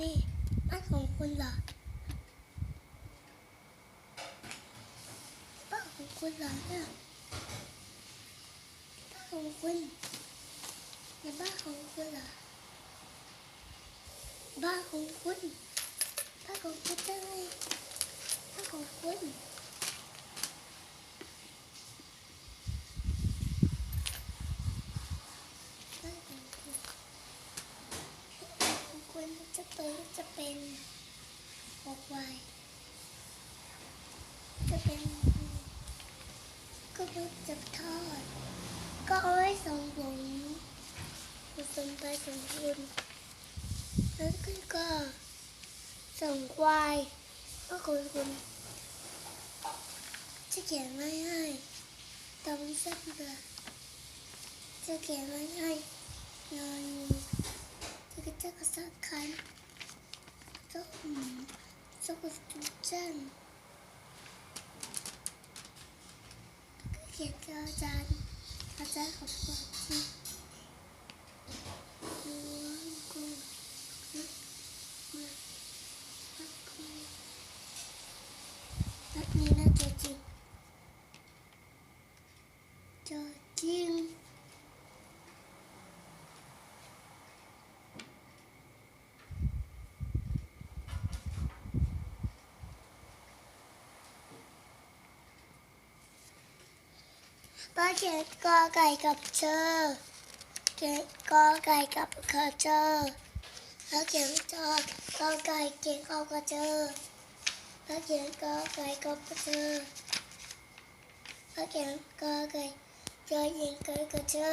นี่บ้านของคุณเหรอบ้านของคุณเหรอเนี่ยบ้านของคุณในบ้านของคุณเหรอบ้านของคุณบ้านของคุณได้ จะเป็นจะเป็นออกไวจะเป็นก็ไม่จับทอด ก็เอาไว้ส่งผมคุณส่งไปส่งคุณแล้วคุณก็ส่งควายก็คุณคุณจะเขียนไว้ให้ตามเส้นเลยจะเขียนไว้ให้นอนจะกระจะกระสักคันจะอืมจะกระจุกจัน 자기자가 싹한 조금 조금 짠 그게 짜잔 짜잔 없었지 요한고 니나 저지 저지 บบนี้นะตัวจริงตัวจริงป้าเขียนกอไก่กับเชอเขียนกอไก่กับเคอเจอแล้วเขียนจอกอไก่เขียนกอกระเชอแล้วเขียนกอไก่กับเจอแล้วเขียนกอไก่เจอยิงกอกระเจอ